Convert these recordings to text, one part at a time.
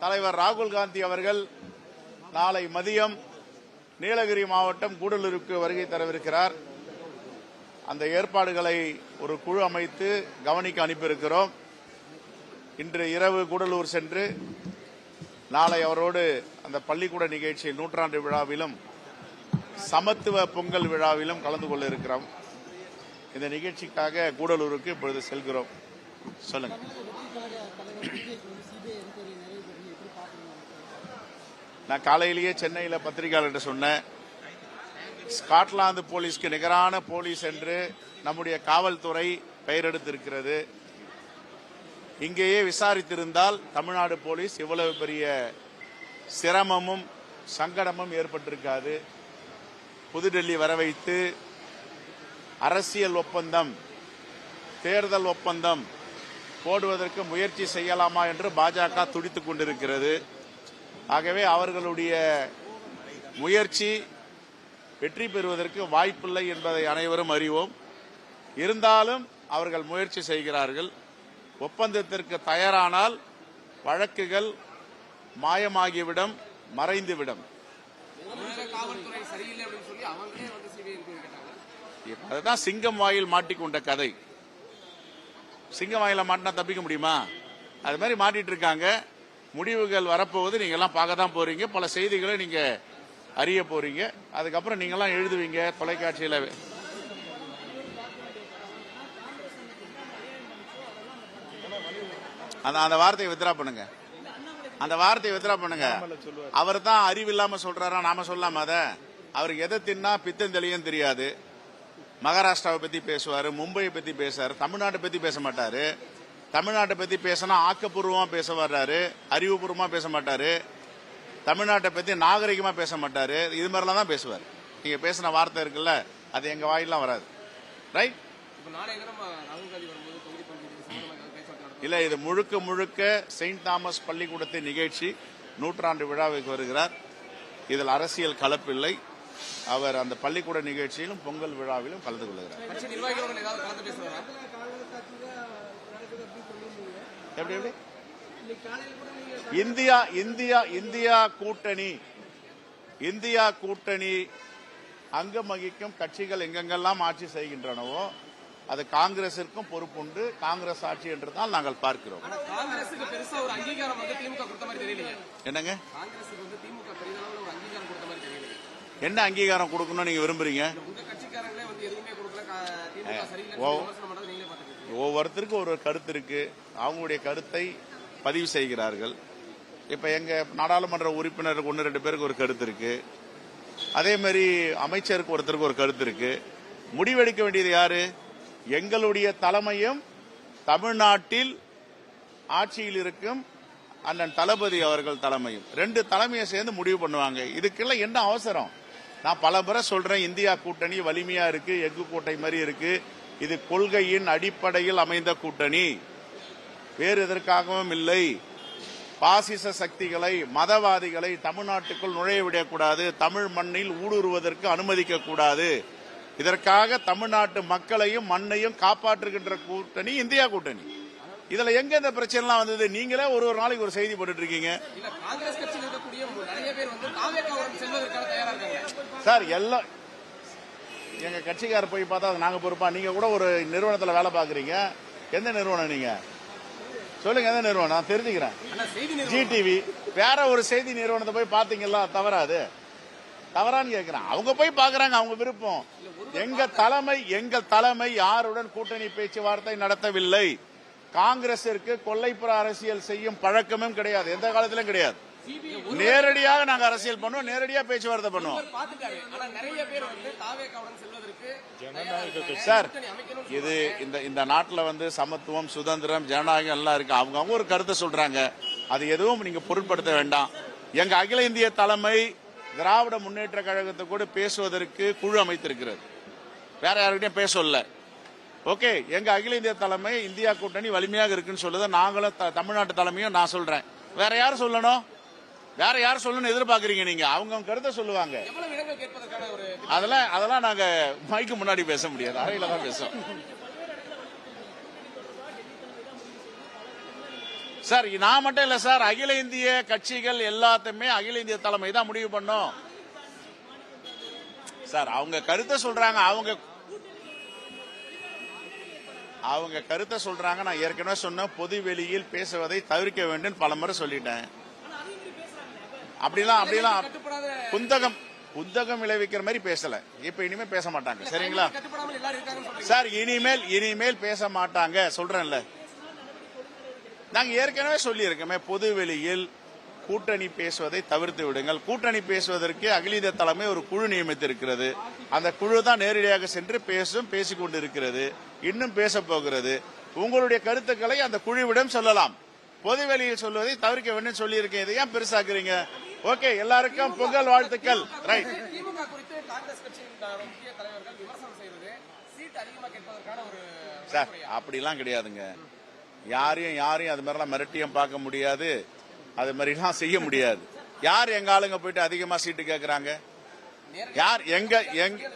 தலைவர் ராகுல் காந்தி அவர்கள் நாளை மதியம் நீலகிரி மாவட்டம் கூடலூருக்கு வருகை தரவிருக்கிறார். அந்த ஏற்பாடுகளை ஒரு குழு அமைத்து கவனிக்க அனுப்பியிருக்கிறோம். இன்று இரவு கூடலூர் சென்று நாளை அவரோடு அந்த பள்ளிக்கூட நிகழ்ச்சி நூற்றாண்டு விழாவிலும் சமத்துவ பொங்கல் விழாவிலும் கலந்து கொள்ள இருக்கிறோம். இந்த நிகழ்ச்சிக்காக கூடலூருக்கு இப்பொழுது செல்கிறோம். சொல்லுங்க. நான் காலையிலேயே சென்னையில் பத்திரிகையாளர்கிட்ட சொன்னேன். ஸ்காட்லாந்து போலீஸ்க்கு நிகரான போலீஸ் என்று நம்முடைய காவல்துறை பெயரெடுத்திருக்கிறது இங்கேயே விசாரித்திருந்தால் தமிழ்நாடு போலீஸ் இவ்வளவு பெரிய சிரமமும் சங்கடமும் ஏற்பட்டிருக்காது. புதுடெல்லி வர வைத்து அரசியல் ஒப்பந்தம் தேர்தல் ஒப்பந்தம் போடுவதற்கு முயற்சி செய்யலாமா என்று பாஜக துடித்துக் கொண்டிருக்கிறது. ஆகவே அவர்களுடைய முயற்சி வெற்றி பெறுவதற்கு வாய்ப்பில்லை என்பதை அனைவரும் அறிவோம். இருந்தாலும் அவர்கள் முயற்சி செய்கிறார்கள். ஒப்பந்தத்திற்கு தயாரானால் வழக்குகள் மாயமாகிவிடும் மறைந்துவிடும். அதுதான் சிங்கம் வாயில் மாட்டிக்கொண்ட கதை. சிங்கம் வாயில மாட்டினா தப்பிக்க முடியுமா? அது மாதிரி மாட்டிட்டு இருக்காங்க. முடிவுகள் வரப்போகுது. நீங்க எல்லாம் பார்க்க தான் போறீங்க. பல செய்திகளை நீங்க அறிய போறீங்க. அதுக்கப்புறம் நீங்கெல்லாம் எழுதுவீங்க தொலைக்காட்சியில். அந்த அந்த வார்த்தையை வித்ரா பண்ணுங்க. அந்த வார்த்தையை வித்ரா பண்ணுங்க. அவர் தான் அறிவில்லாம சொல்றாரா? நாம சொல்லாம அத? அவருக்கு எதை தின்னா பித்தம் தெளியும் தெரியாது. மகாராஷ்டிராவை பத்தி பேசுவாரு மும்பையை பத்தி பேசுவாரு தமிழ்நாட்டை பத்தி பேச மாட்டாரு. தமிழ்நாட்டை பத்தி பேசினா ஆக்கப்பூர்வமா பேச வர்றாரு அறிவுபூர்வமா பேச மாட்டாரு. தமிழ்நாட்டை பத்தி நாகரிகமா பேச மாட்டாரு. இது மாதிரிலாம் தான் பேசுவார். நீங்க பேசின வார்த்தை இருக்குல்ல அது எங்க வாயிலாம் வராது. ரைட் இல்ல இது முழுக்க முழுக்க செயின்ட் தாமஸ் பள்ளிக்கூடத்தின் நிகழ்ச்சி நூற்றாண்டு விழாவுக்கு வருகிறார். இதில் அரசியல் கலப்பில்லை அவர் அந்த பள்ளிக்கூட நிகழ்ச்சியிலும் பொங்கல் விழாவிலும் கலந்து கொள்கிறார் கட்சி நிர்வாகிகளுடன் ஏதாவது கலந்து பேசுவாரா எப்படி எப்படி? இந்தியா இந்தியா இந்தியா கூட்டணி. இந்தியா கூட்டணி அங்கம் வகிக்கும் கட்சிகள் எங்கெங்கெல்லாம் ஆட்சி செய்கின்றனவோ அது காங்கிரசிற்கும் பொறுப்புண்டு காங்கிரஸ் ஆட்சி என்றுதான் நாங்கள் பார்க்கிறோம். என்னங்க? என்ன அங்கீகாரம் கொடுக்கணும்னு நீங்க விரும்புறீங்க? ஒவ்வொருத்தருக்கும் ஒரு கருத்து இருக்கு. அவங்களுடைய கருத்தை பதிவு செய்கிறார்கள். இப்ப எங்க நாடாளுமன்ற உறுப்பினருக்கு ஒன்று ரெண்டு பேருக்கு ஒரு கருத்து இருக்கு. அதே மாதிரி அமைச்சருக்கு ஒருத்தருக்கு ஒரு கருத்து இருக்கு. முடிவெடுக்க வேண்டியது யாரு? எங்களுடைய தலைமையும் தமிழ்நாட்டில் ஆட்சியில் இருக்கும் அண்ணன் தளபதி அவர்கள் தலைமையும். ரெண்டு தலைமையை சேர்ந்து முடிவு பண்ணுவாங்க. இதுக்கெல்லாம் என்ன அவசரம்? நான் பல முறை சொல்றேன் இந்தியா கூட்டணி வலிமையா இருக்கு எஃகு கோட்டை மாதிரி இருக்கு. இது கொள்கையின் அடிப்படையில் அமைந்த கூட்டணி. வேறு எதற்காகவும் இல்லை. பாசிச சக்திகளை மதவாதிகளை தமிழ்நாட்டுக்குள் நுழைய விடக்கூடாது. தமிழ் மண்ணில் ஊடுருவதற்கு அனுமதிக்க கூடாது. இதற்காக தமிழ்நாட்டு மக்களையும் மண்ணையும் காப்பாற்றுகின்ற கூட்டணி இந்தியா கூட்டணி. இதுல எங்க இந்த பிரச்சனைலாம் வந்தது? நீங்களே ஒரு ஒரு நாளைக்கு ஒரு செய்தி தயாரா இருக்காங்க. சார் எல்லாம் எங்க கட்சிக்காரர் போய் பார்த்தா அது நாங்க பொறுப்பா? நீங்க கூட ஒரு நிறுவனத்துல வேலை பாக்குறீங்க எந்த நிறுவனம் நீங்க? சொல்லுங்க எந்த நிறுவனம்? நான் தெரிஞ்சுக்கிறேன். ஆனா செய்தி நிறுவனம். ஜி டிவி வேற ஒரு செய்தி நிறுவனத்தை போய் பாத்தீங்களா தவறாது. தவறான்னு கேக்குறேன். அவங்க போய் பாக்குறாங்க அவங்க விருப்பம். எங்க தலைமை எங்கள் தலைமை யாருடன் கூட்டணி பேச்சுவார்த்தை நடத்தவில்லை? காங்கிரசிற்கு கொல்லைப்புற அரசியல் செய்யும் பழக்கமும் கிடையாது. எந்த காலத்திலும் கிடையாது. நேரடியாக நாங்க அரசியல் பண்ணுவோம் நேரடியா பேச்சுவார்த்தை பண்ணுவோம். பாத்துட்டாரு ஆனா நிறைய பேர் வந்து தாவேக்காவுடன் செல்வதற்கு தயாரா இருக்காங்க. சார் இது இந்த இந்த நாட்டுல வந்து சமத்துவம் சுதந்திரம் ஜனநாயகம் எல்லாம் இருக்கு. அவங்க அவங்க ஒரு கருத்தை சொல்றாங்க. அது எதுவும் நீங்க பொருட்படுத்த வேண்டாம். எங்க அகில இந்திய தலைமை திராவிட முன்னேற்ற கழகத்தை கூட பேசுவதற்கு குழு அமைத்திருக்கிறது. வேற யாருக்கிட்டையும் பேச சொல்லல ஓகே எங்க அகில இந்திய தலைமை இந்தியா கூட்டணி வலிமையாக இருக்குன்னு சொல்லுது நாங்களும் த- தமிழ்நாட்டு தலைமையும் நான் சொல்றேன். வேற யார் சொல்லணும்? வேற யார் சொல்லணும்னு எதிர்பார்க்கறீங்க நீங்க? அவங்க அவங்க கருத்தை சொல்லுவாங்க. அதெல்லாம் அதெல்லாம் நாங்க மைக்கு முன்னாடி பேச முடியாது. அறையில தான் பேசுவோம் சார் நான் மட்டும் இல்ல சார் அகில இந்திய கட்சிகள் எல்லாத்தையுமே அகில இந்திய தலைமை தான் முடிவு பண்ணும். சார் அவங்க கருத்தை சொல்றாங்க அவங்க அவங்க கருத்தை சொல்றாங்க. நான் ஏற்கனவே சொன்ன பொது வெளியில் பேசுவதை தவிர்க்க வேண்டும் பல முறை சொல்லிட்டேன். அப்படிலாம் அப்படிலாம். குந்தகம் குந்தகம் விளைவிக்கிற மாதிரி பேசல. இப்ப இனிமே பேச மாட்டாங்க. சரிங்களா? சார் இனிமேல் இனிமேல் பேச மாட்டாங்க. சொல்றேன்ல. நாங்க ஏற்கனவே சொல்லியிருக்கோமே பொது வெளியில் கூட்டணி பேசுவதை தவிர்த்து விடுங்கள். கூட்டணி பேசுவதற்கு அகில இந்திய தலைமை ஒரு குழு நியமித்திருக்கிறது. அந்த குழு தான் நேரடியாக சென்று பேசும் பேசிக் கொண்டிருக்கிறது. இன்னும் பேச போகிறது. உங்களுடைய கருத்துக்களை அந்த குழுவிடம் சொல்லலாம். பொது வெளியில் சொல்வதை தவிர்க்க வேண்டும் சொல்லியிருக்கேன். இதை ஏன் பெருசாக்குறீங்க? ஓகே எல்லாருக்கும் பொங்கல் வாழ்த்துக்கள். ரைட் திமுக குறித்து காங்கிரஸ் கட்சியின் முக்கிய தலைவர்கள் விமர்சனம் செய்வது சீட் அதிகமா கேட்பதற்கான ஒரு சார் அப்படிலாம் கிடையாதுங்க. யாரையும் யாரையும் அது மாதிரிலாம் மிரட்டியும் பார்க்க முடியாது. அது மாதிரிலாம் செய்ய முடியாது. யார் எங்க ஆளுங்க போயிட்டு அதிகமா சீட்டு கேக்குறாங்க? யார் எங்க எங்க.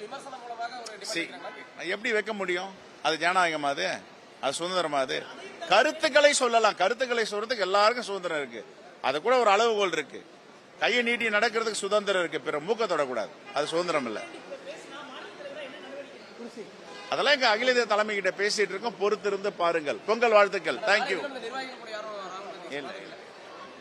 எப்படி வைக்க முடியும்? அது ஜனநாயகமா அது? அது சுதந்திரமா அது? கருத்துக்களை சொல்லலாம். கருத்துக்களை சொல்றதுக்கு எல்லாருக்கும் சுதந்திரம் இருக்கு. அது கூட ஒரு அளவுகோல் இருக்கு. கையை நீட்டி நடக்கிறதுக்கு சுதந்திரம் இருக்கு. பிற மூக்க தொடக்கூடாது. அது சுதந்திரம் இல்ல. அதெல்லாம் எங்க அகில இந்திய தலைமை கிட்ட பேசிட்டு இருக்கோம். பொறுத்திருந்து பாருங்கள். பொங்கல் வாழ்த்துக்கள். தேங்க்யூ இல்ல.